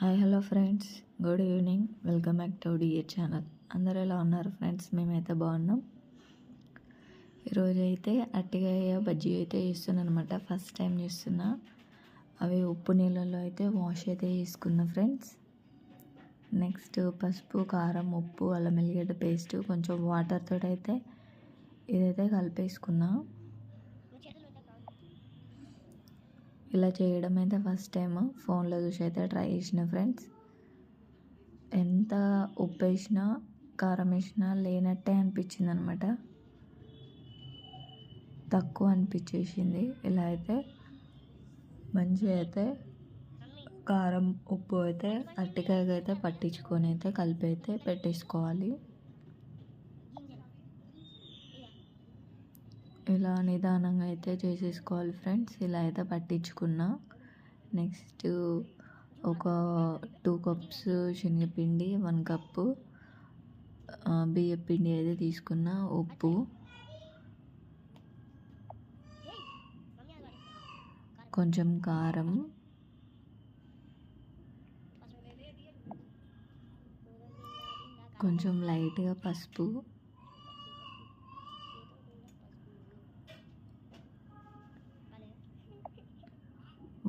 Hi hello friends. Good evening. Welcome back to DA channel. అందరూ ఎలా ఉన్నారు friends? మేమైతే బాగున్నాం. ఈరోజు అయితే అట్టిగాయ బజ్జీ అయితే చేస్తున్నాను అనమాట ఫస్ట్ టైం చేస్తున్నా. అవి ఉప్పు నీళ్ళల్లో అయితే వాష్ అయితే చేసుకున్నా ఫ్రెండ్స్. నెక్స్ట్ పసుపు కారం ఉప్పు అల్లం ఎల్లిగడ్డ పేస్ట్ కొంచెం వాటర్తో అయితే ఇదైతే కలిపేసుకున్నా ఇలా చేయడం అయితే ఫస్ట్ టైం ఫోన్లో చూసి అయితే ట్రై చేసిన ఫ్రెండ్స్. ఎంత ఉప్పు వేసినా కారం వేసినా లేనట్టే అనిపించింది అనమాట తక్కువ అనిపించేసింది. ఇలా అయితే మంచిగా అయితే కారం ఉప్పు అయితే అరటికాయగా అయితే పట్టించుకొని అయితే కలిపి అయితే పెట్టేసుకోవాలి. ఇలా నిదానంగా అయితే చేసేసుకోవాలి ఫ్రెండ్స్. ఇలా అయితే పట్టించుకున్నా. నెక్స్ట్ ఒక టూ కప్స్ శనగపిండి వన్ కప్పు బియ్యం పిండి అయితే తీసుకున్న. ఉప్పు. కొంచెం కారం. కొంచెం లైట్గా పసుపు.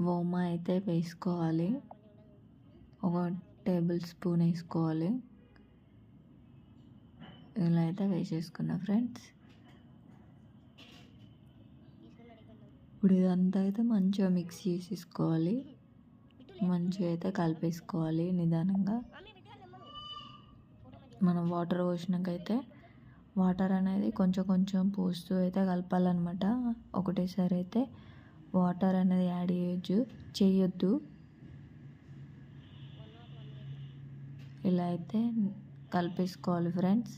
ఓమా అయితే వేసుకోవాలి. ఒక టేబుల్ స్పూన్ వేసుకోవాలి. ఇలా అయితే వేసేసుకున్నా ఫ్రెండ్స్. ఇప్పుడు ఇదంతా అయితే మంచిగా మిక్స్ చేసేసుకోవాలి. మంచిగా అయితే కలిపేసుకోవాలి నిదానంగా. మనం వాటర్ పోసినాకైతే వాటర్ అనేది కొంచెం కొంచెం పోస్తూ అయితే కలపాలన్నమాట. ఒకటేసారి అయితే వాటర్ అనేది యాడ్ చేయొచ్చు చేయొద్దు. ఇలా అయితే కలిపేసుకోవాలి ఫ్రెండ్స్.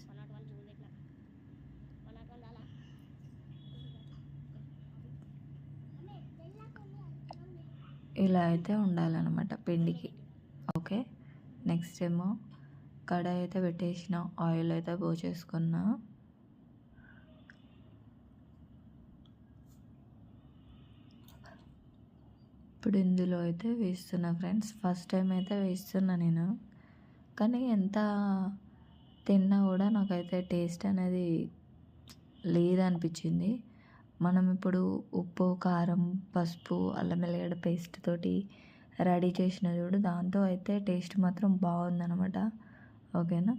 ఇలా అయితే ఉండాలన్నమాట పిండికి. ఓకే నెక్స్ట్ ఏమో కడాయి అయితే పెట్టేసిన ఆయిల్ అయితే పోసేసుకున్నా. ఇప్పుడు ఇందులో అయితే వేస్తున్నా ఫ్రెండ్స్. ఫస్ట్ టైం అయితే వేస్తున్నా నేను. కానీ ఎంత తిన్నా కూడా నాకైతే టేస్ట్ అనేది లేదనిపించింది. మనం ఇప్పుడు ఉప్పు కారం పసుపు అల్లం ఎల్లిగడ్డ పేస్ట్ తోటి రెడీ చేసిన చూడు దాంతో అయితే టేస్ట్ మాత్రం బాగుందనమాట ఓకేనా?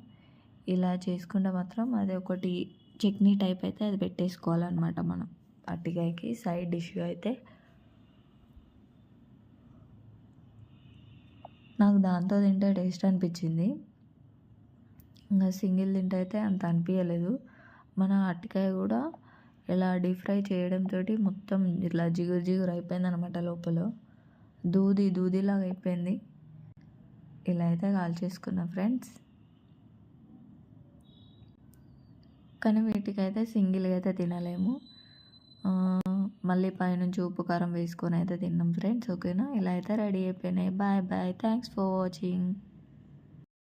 ఇలా చేసుకుంటే మాత్రం అది ఒకటి చట్నీ టైప్ అయితే అది పెట్టేసుకోవాలన్నమాట మనం. అట్టికాయకి సైడ్ డిష్గా అయితే నాకు దాంతో తింటే టేస్ట్ అనిపించింది. ఇంకా సింగిల్ తింటే అయితే అంత అనిపించలేదు మన అరటికాయ కూడా ఇలా డీప్ ఫ్రై చేయడంతో మొత్తం ఇట్లా జిగురు జిగురు అయిపోయింది అనమాట లోపల. దూది దూదిలాగా అయిపోయింది. ఇలా అయితే కాల్చేసుకున్నా ఫ్రెండ్స్. కానీ వీటికైతే సింగిల్గా అయితే తినలేము. మళ్ళీ పైనుంచి ఉప్పు కారం వేసుకొని అయితే తిన్నాం ఫ్రెండ్స్ ఓకేనా? ఇలా అయితే రెడీ అయిపోయినాయి. Bye bye. Thanks for watching.